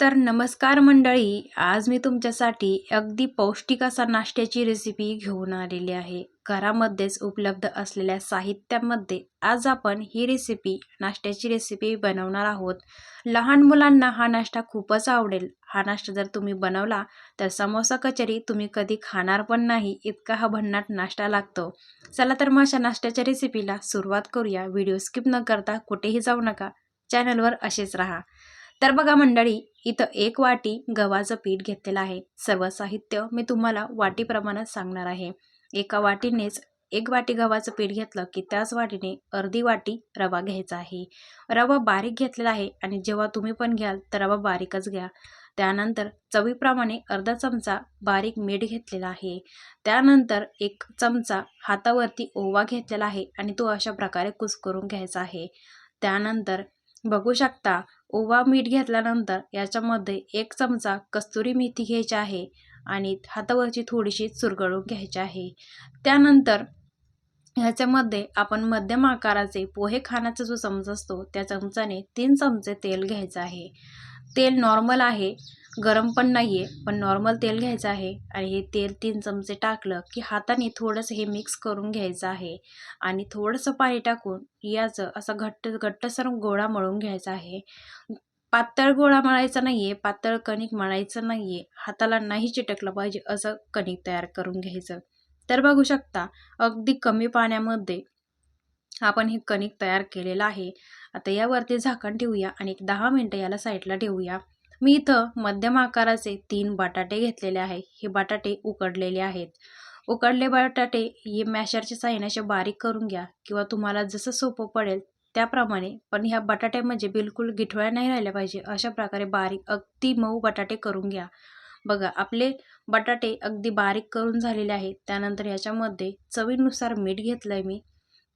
तर नमस्कार मंडळी आज मी तुमच्यासाठी अगदी पौष्टिक असा नाश्त्याची रेसिपी घेऊन आलेली आहे. घरामध्येच उपलब्ध असलेल्या साहित्यामध्ये आज आपण ही रेसिपी नाश्त्याची रेसिपी बनवणार आहोत. लहान मुलांना हा नाश्ता खूपच आवडेल. हा नाश्ता जर तुम्ही बनवला तर समोसा कचरी तुम्ही कधी खाणार पण नाही इतका हा भन्नाट नाश्ता लागतो. चला तर मग अशा नाश्त्याच्या रेसिपीला सुरुवात करूया. व्हिडिओ स्किप न करता कुठेही जाऊ नका. चॅनलवर असेच राहा. तर बघा मंडळी इथं एक वाटी गव्हाचं पीठ घेतलेलं आहे. सर्व साहित्य मी तुम्हाला वाटीप्रमाणात सांगणार आहे. एका वाटीनेच एक वाटी गव्हाचं पीठ घेतलं की त्याच वाटीने अर्धी वाटी रवा घ्यायचा आहे. रवा बारीक घेतलेला आहे आणि जेव्हा तुम्ही पण घ्याल तर रवा बारीकच घ्या. त्यानंतर चवीप्रमाणे अर्धा चमचा बारीक मीठ घेतलेला आहे. त्यानंतर एक चमचा हातावरती ओवा घेतलेला आहे आणि तो अशा प्रकारे कुस्करून घ्यायचा आहे. त्यानंतर बघू शकता ओवा मीठ घेतल्यानंतर याच्यामध्ये एक चमचा कस्तुरी मेथी घ्यायची आहे आणि हातावरची थोडीशी चुरगळून घ्यायची आहे. त्यानंतर ह्याच्यामध्ये आपण मध्यम आकाराचे पोहे खाण्याचा जो चमचा असतो त्या चमचाने तीन चमचे तेल घ्यायचं आहे. तेल नॉर्मल आहे गरम पण नाही आहे पण नॉर्मल तेल घ्यायचं आहे. आणि हे तेल तीन चमचे टाकलं की हाताने थोडंसं हे मिक्स करून घ्यायचं आहे. आणि थोडंसं पाणी टाकून याचं असं घट्ट घट्टसर गोळा मळून घ्यायचा आहे. पातळ गोळा मळायचा नाही आहे पातळ कणिक मळायचं नाही आहे हाताला नाही चिटकलं पाहिजे असं कणिक तयार करून घ्यायचं. तर बघू शकता अगदी कमी पाण्यामध्ये आपण हे कणिक तयार केलेलं आहे. आता यावरती झाकण ठेवूया आणि एक दहा मिनटं याला साईडला ठेवूया. मी इथं मध्यम आकाराचे तीन बटाटे घेतलेले आहे. हे बटाटे उकडलेले आहेत. उकडले बटाटे हे मॅशरच्या साह्याने बारीक करून घ्या किंवा तुम्हाला जसं सोपं पडेल त्याप्रमाणे. पण ह्या बटाट्यामध्ये म्हणजे बिलकुल गिठवळ्या नाही राहिल्या पाहिजे. अशा प्रकारे बारीक अगदी मऊ बटाटे करून घ्या. बघा आपले बटाटे अगदी बारीक करून झालेले आहेत. त्यानंतर ह्याच्यामध्ये चवीनुसार मीठ घेतलं आहे मी.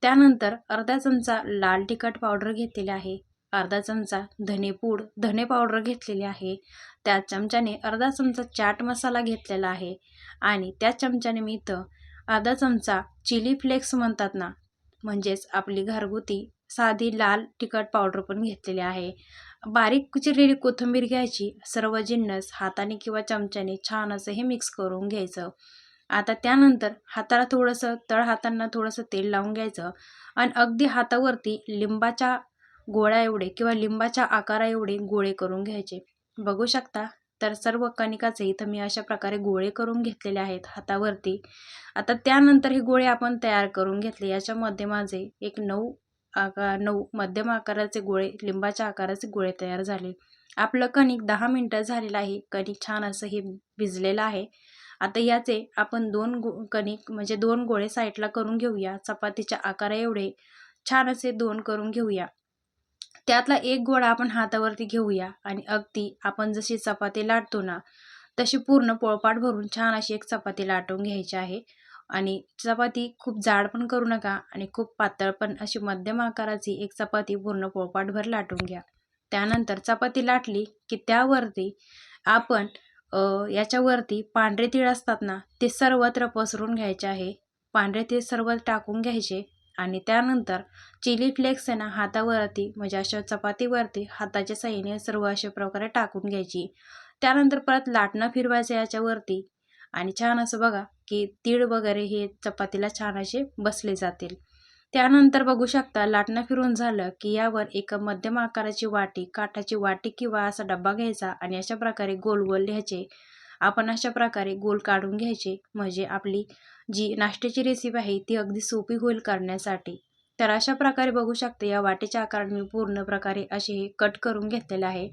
त्यानंतर अर्धा चमचा लाल तिखट पावडर घेतलेला आहे. अर्धा चमचा धनेपूड धने पावडर घेतलेली आहे. त्या चमच्याने अर्धा चमचा चाट मसाला घेतलेला आहे. आणि त्या चमच्याने मी इथं अर्धा चमचा चिली फ्लेक्स म्हणतात ना म्हणजेच आपली घरगुती साधी लाल तिखट पावडर पण घेतलेली आहे. बारीक चिरलेली कोथिंबीर घ्यायची सर्व जिन्नस हाताने किंवा चमच्याने छान असं हे मिक्स करून घ्यायचं. आता त्यानंतर हाताला थोडंसं तळ हातांना थोडंसं तेल लावून घ्यायचं. आणि अगदी हातावरती लिंबाच्या गोळ्या एवढे किंवा लिंबाच्या आकारा एवढे गोळे करून घ्यायचे. बघू शकता तर सर्व कणिकाचे इथं मी अशा प्रकारे गोळे करून घेतलेले आहेत हातावरती. आता त्यानंतर हे गोळे आपण तयार करून घेतले. याच्यामध्ये माझे एक नऊ आकार नऊ मध्यम आकाराचे गोळे लिंबाच्या आकाराचे गोळे तयार झाले. आपलं कणिक दहा मिनटं झालेलं आहे. कणिक छान असं हे भिजलेलं आहे. आता याचे आपण दोन गो कणिक म्हणजे दोन गोळे साईडला करून घेऊया. चपातीच्या आकारा एवढे छान असे दोन करून घेऊया. त्यातला एक गोळा आपण हातावरती घेऊया आणि अगदी आपण जशी चपाती लाटतो ना तशी पूर्ण पोळपाट भरून छान अशी एक चपाती लाटून घ्यायची आहे. आणि चपाती खूप जाड पण करू नका आणि खूप पातळ पण अशी मध्यम आकाराची एक चपाती पूर्ण पोळपाटभर लाटून घ्या. त्यानंतर चपाती लाटली की त्यावरती आपण याच्यावरती पांढरे तीळ असतात ना ते सर्वत्र पसरून घ्यायचे आहे. पांढरे तीळ सर्व टाकून घ्यायचे. आणि त्यानंतर चिली फ्लेक्स आहे ना हातावरती म्हणजे अशा चपातीवरती हाताच्या साह्याने सर्व अशा प्रकारे टाकून घ्यायची. त्यानंतर परत लाटणं फिरवायचं याच्यावरती. आणि छान असं बघा की तीळ वगैरे हे चपातीला छान असे बसले जातील. त्यानंतर बघू शकता लाटणं फिरून झालं की यावर एक मध्यम आकाराची वाटी काठाची वाटी किंवा असा डब्बा घ्यायचा आणि अशा प्रकारे गोल गोल लिहायचे आपण अशा प्रकारे गोल काढून घ्यायचे म्हणजे आपली जी नाश्त्याची रेसिपी आहे ती अगदी सोपी होईल करण्यासाठी. तर अशा प्रकारे बघू शकते या वाटेच्या आकाराने मी पूर्ण प्रकारे असे हे कट करून घेतलेले आहे.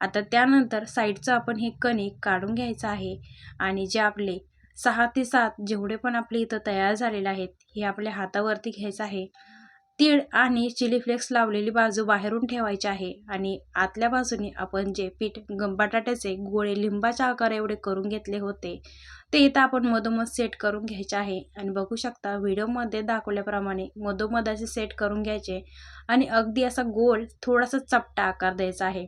आता त्यानंतर साईडचं आपण हे कणिक काढून घ्यायचं आहे आणि जे आपले सहा ते सात जेवढे पण आपले इथं तयार झालेले आहेत हे आपल्या हातावरती घ्यायचं आहे. तीळ आणि चिली फ्लेक्स लावलेली बाजू बाहेरून ठेवायची आहे आणि आतल्या बाजूने आपण जे पीठ बटाट्याचे गोळे लिंबाच्या आकार एवढे करून घेतले होते ते इथं आपण मधोमध सेट करून घ्यायचे आहे. आणि बघू शकता व्हिडिओमध्ये दाखवल्याप्रमाणे मधोमध असे सेट करून घ्यायचे आणि अगदी असा गोल थोडासा चपटा आकार द्यायचा आहे.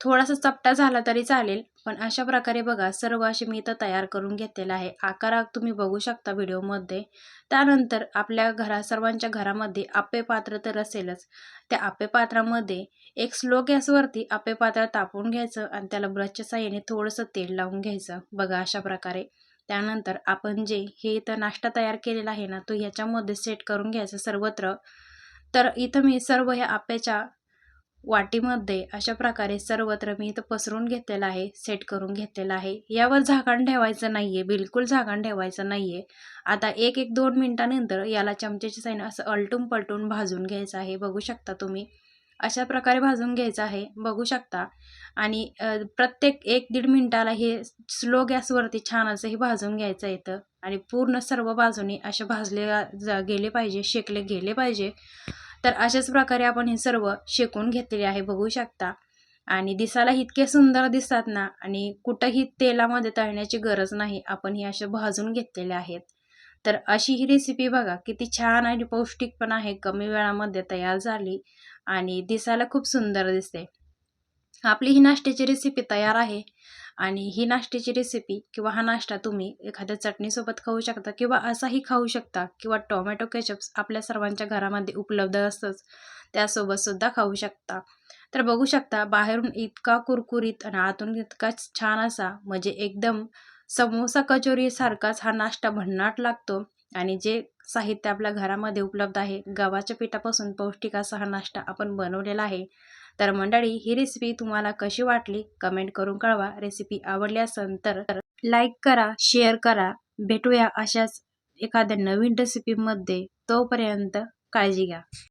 थोडासा चपटा झाला तरी चालेल पण अशा प्रकारे बघा सर्व असे मी इथं तयार करून घेतलेलं आहे. आकार तुम्ही बघू शकता व्हिडिओमध्ये. त्यानंतर आपल्या घरा सर्वांच्या घरामध्ये आप्पे पात्र तर असेलच. त्या आप्पे पात्रामध्ये एक स्लो गॅसवरती आप्पे पात्र तापवून घ्यायचं आणि त्याला ब्रशच्या साह्याने थोडंसं तेल लावून घ्यायचं. बघा अशा प्रकारे. त्यानंतर आपण जे हे इथं नाश्ता तयार केलेला आहे ना तो ह्याच्यामध्ये सेट करून घ्यायचा सर्वत्र. तर इथं मी सर्व ह्या आप्याच्या वाटीमध्ये अशा प्रकारे सर्वत्र मी इथं पसरून घेतलेलं आहे सेट करून घेतलेलं आहे. यावर झाकण ठेवायचं नाही आहे बिलकुल झाकण ठेवायचं नाही आहे आता एक एक दोन मिनटानंतर याला चमच्याच्या साईन असं अलटून पलटून भाजून घ्यायचं आहे. बघू शकता तुम्ही. अशा प्रकारे भाजून घ्यायचं आहे. बघू शकता. आणि प्रत्येक एक दीड मिनटाला हे स्लो गॅसवरती छान असं हे भाजून घ्यायचं येतं आणि पूर्ण सर्व बाजूनी असे भाजले गेले पाहिजे शेकले गेले पाहिजे. तर अशाच प्रकारे आपण हे सर्व शेकून घेतलेले आहे बघू शकता. आणि दिसायला इतके सुंदर दिसतात ना आणि कुठंही तेलामध्ये तळण्याची गरज नाही आपण हे असे भाजून घेतलेले आहेत. तर अशी ही रेसिपी बघा किती छान आणि पौष्टिक पण आहे कमी वेळामध्ये तयार झाली आणि दिसायला खूप सुंदर दिसते. आपली ही नाश्त्याची रेसिपी तयार आहे. आणि ही नाश्त्याची रेसिपी किंवा हा नाश्ता तुम्ही एखाद्या चटणीसोबत खाऊ शकता किंवा असाही खाऊ शकता किंवा टोमॅटो केचप्स आपल्या सर्वांच्या घरामध्ये उपलब्ध असतंच त्यासोबतसुद्धा खाऊ शकता. तर बघू शकता बाहेरून इतका कुरकुरीत आणि आतून इतका छान असा म्हणजे एकदम समोसा कचोरीसारखाच हा नाश्ता भन्नाट लागतो आणि जे साहित्य आपल्या घरामध्ये उपलब्ध आहे गव्हाच्या पिठापासून पौष्टिक असा हा नाश्ता आपण बनवलेला आहे. तर मंडळी ही रेसिपी तुम्हाला कशी वाटली? कमेंट करून कळवा. रेसिपी आवडली असेल तर लाईक करा शेअर करा. भेटूया अशाच एखाद्या नवीन रेसिपीमध्ये तोपर्यंत काळजी घ्या.